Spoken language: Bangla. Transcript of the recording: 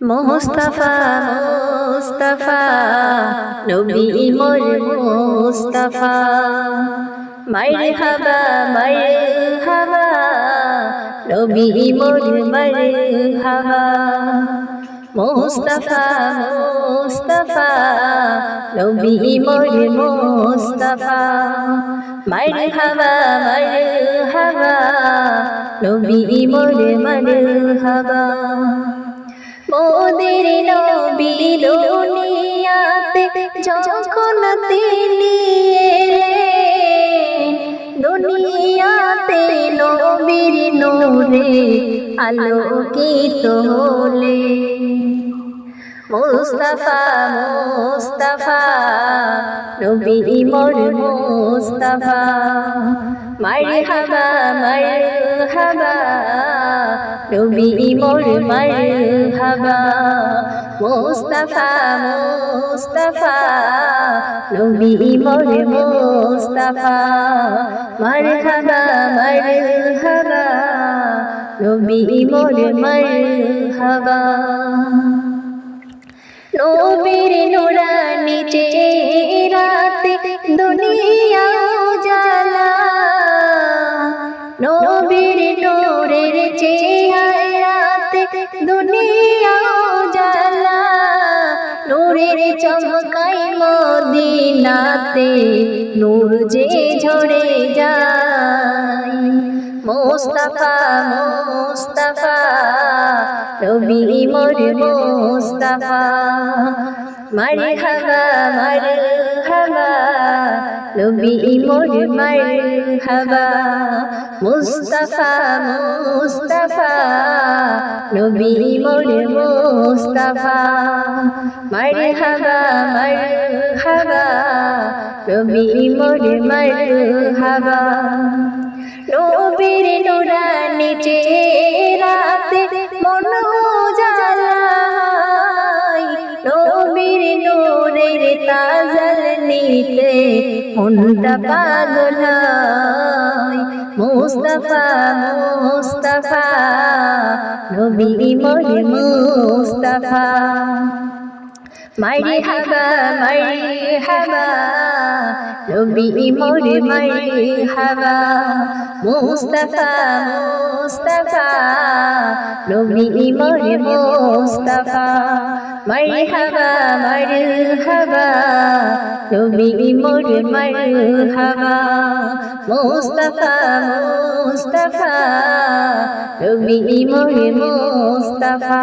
মোস্তফা মোস্তফা, নবী মোর মোস্তফা। মাইর হাবা মাইর হাবা, নবী মোর মাইর হাবা। মোস্তফা মোস্তফা, নবী মোর মোস্তফা। মাইর হাবা মাইর হাবা, নবী মোর মাইর হাবা। মোদের নবী দুনিয়াতে যখন তিনি এলেন। দুনিয়াতে নবীর নূরে আলোকিত হলেন। মুস্তাফা মুস্তাফা নবী মোর মুস্তাফা। মারহাবা মারহাবা নবী মোর মারহাবা মুস্তাফা মুস্তাফা। নবী মোর মুস্তাফা। মারহাবা মারহাবা নবী মোর মারহাবা নবীর নুরানি চেরাতে দুনিয়া জালা নবীর নূরের দুনিয়া জালা, নূরের চমকাই মদিনাতে নূর যে ঝরে যায়। মোস্তফা মোস্তফা, রবি মোর মোস্তফা, মারহাবা মারহাবা, রবি মোর মারহাবা, মুস্তফা মুস্তফা নবী মোর মুস্তফা, মারহাবা মারহাবা রবি মোর মারহাবা। নবীর নুরানি চেরাতে মন জালাই নবীর নূরের তাজল নিতে মনটা মুস্তফা মুস্তফা মোর মুস্তফা। মাইরি হাবা মাইরি হাবা নবী মোর মাইরি হাবা। মুস্তাফা মুস্তাফা নবী মোর মুস্তাফা। মাইরি হাবা মাইরি হাবা নবী মোর মাইরি হাবা। মুস্তাফা মুস্তাফা মোর মুস্তাফা।